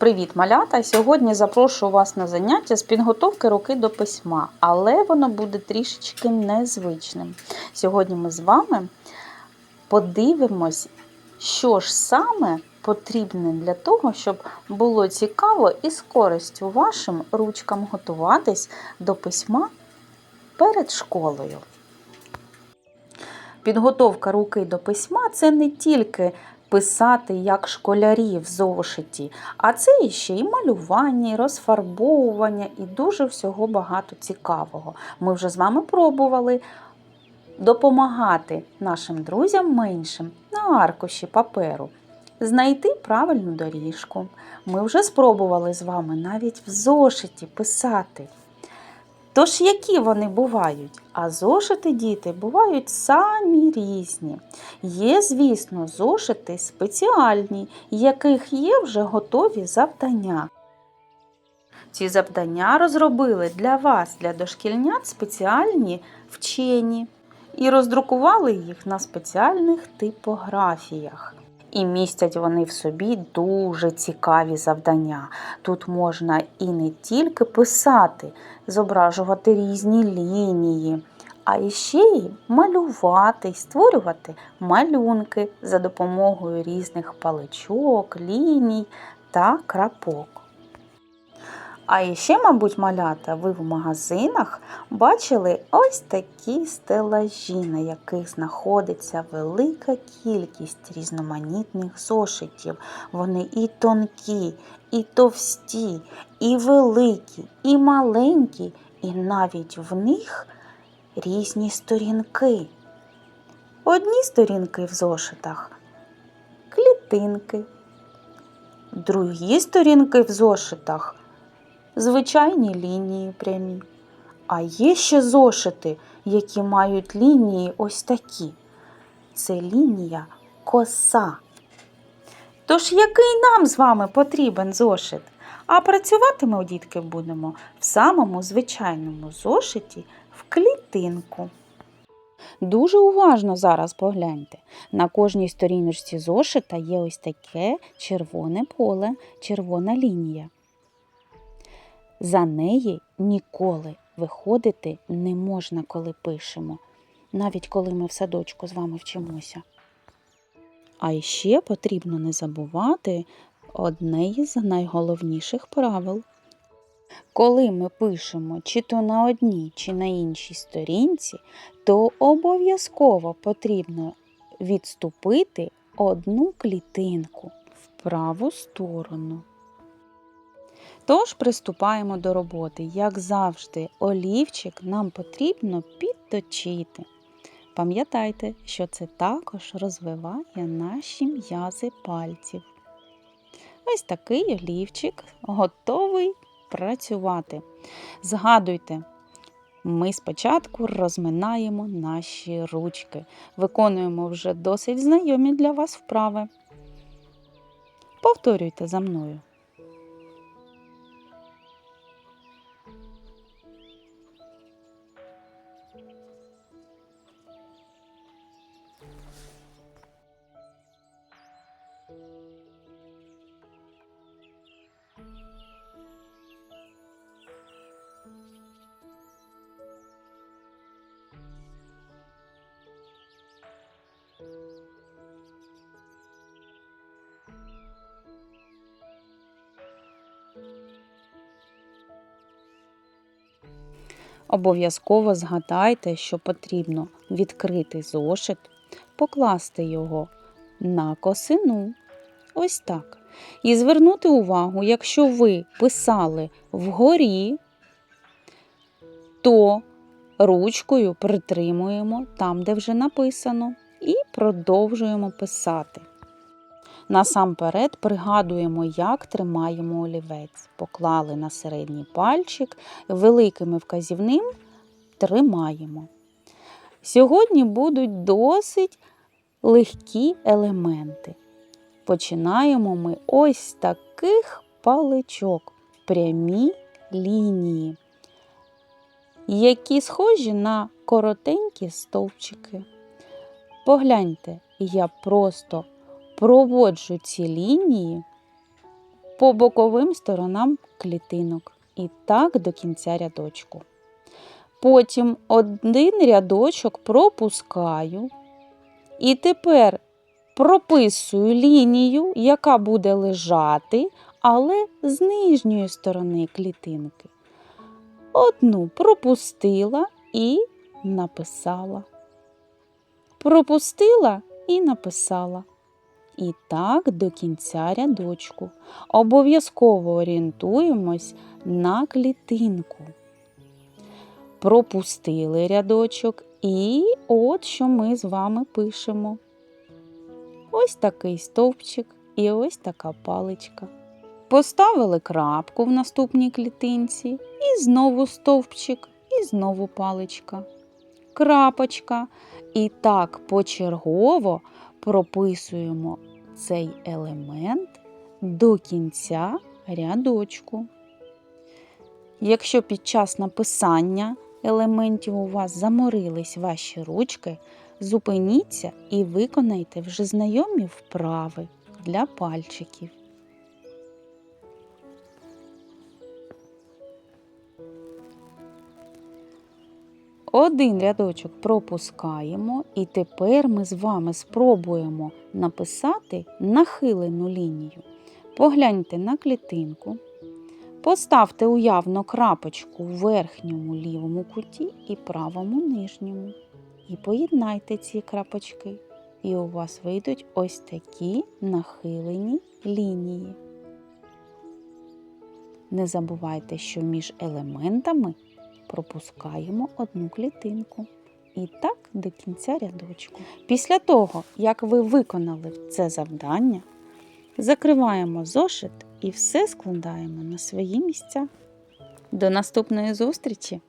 Привіт, малята! Сьогодні запрошую вас на заняття з підготовки руки до письма, але воно буде трішечки незвичним. Сьогодні ми з вами подивимось, що ж саме потрібне для того, щоб було цікаво і з користю вашим ручкам готуватись до письма перед школою. Підготовка руки до письма це не тільки писати як школярі в зошиті, а це іще і малювання, і розфарбовування, і дуже всього багато цікавого. Ми вже з вами пробували допомагати нашим друзям меншим на аркуші паперу. Знайти правильну доріжку. Ми вже спробували з вами навіть в зошиті писати. Тож, які вони бувають? А зошити діти бувають самі різні. Є, звісно, зошити спеціальні, яких є вже готові завдання. Ці завдання розробили для вас, для дошкільнят, спеціальні вчені і роздрукували їх на спеціальних типографіях. І містять вони в собі дуже цікаві завдання. Тут можна і не тільки писати, зображувати різні лінії, а ще й малювати, створювати малюнки за допомогою різних паличок, ліній та крапок. А іще, мабуть, малята, ви в магазинах бачили ось такі стелажі, на яких знаходиться велика кількість різноманітних зошитів. Вони і тонкі, і товсті, і великі, і маленькі, і навіть в них різні сторінки. Одні сторінки в зошитах клітинки, другі сторінки в зошитах звичайні лінії прямі. А є ще зошити, які мають лінії ось такі. Це лінія коса. Тож який нам з вами потрібен зошит? А працювати ми, дітки, будемо в самому звичайному зошиті в клітинку. Дуже уважно зараз погляньте. На кожній сторіночці зошита є ось таке червоне поле, червона лінія. За неї ніколи виходити не можна, коли пишемо, навіть коли ми в садочку з вами вчимося. А ще потрібно не забувати одне із найголовніших правил. Коли ми пишемо чи то на одній, чи на іншій сторінці, то обов'язково потрібно відступити одну клітинку в праву сторону. Тож приступаємо до роботи. Як завжди, олівчик нам потрібно підточити. Пам'ятайте, що це також розвиває наші м'язи пальців. Ось такий олівчик готовий працювати. Згадуйте, ми спочатку розминаємо наші ручки, виконуємо вже досить знайомі для вас вправи. Повторюйте за мною. Обов'язково згадайте, що потрібно відкрити зошит, покласти його на косину. Ось так. І звернути увагу, якщо ви писали вгорі, то ручкою притримуємо там, де вже написано, і продовжуємо писати. Насамперед пригадуємо, як тримаємо олівець. Поклали на середній пальчик, великим вказівним тримаємо. Сьогодні будуть досить легкі елементи. Починаємо ми ось з таких паличок, прямі лінії, які схожі на коротенькі стовпчики. Погляньте, я просто проводжу ці лінії по боковим сторонам клітинок. І так до кінця рядочку. Потім один рядочок пропускаю. І тепер прописую лінію, яка буде лежати, але з нижньої сторони клітинки. Одну пропустила і написала. Пропустила і написала. І так до кінця рядочку. Обов'язково орієнтуємось на клітинку. Пропустили рядочок, і от що ми з вами пишемо. Ось такий стовпчик і ось така паличка. Поставили крапку в наступній клітинці, і знову стовпчик, і знову паличка. Крапочка. І так почергово прописуємо цей елемент до кінця рядочку. Якщо під час написання елементів у вас заморились ваші ручки, зупиніться і виконайте вже знайомі вправи для пальчиків. Один рядочок пропускаємо, і тепер ми з вами спробуємо написати нахилену лінію. Погляньте на клітинку, поставте уявно крапочку в верхньому лівому куті і правому нижньому. І поєднайте ці крапочки. І у вас вийдуть ось такі нахилені лінії. Не забувайте, що між елементами пропускаємо одну клітинку. І так до кінця рядочку. Після того, як ви виконали це завдання, закриваємо зошит і все складаємо на свої місця. До наступної зустрічі!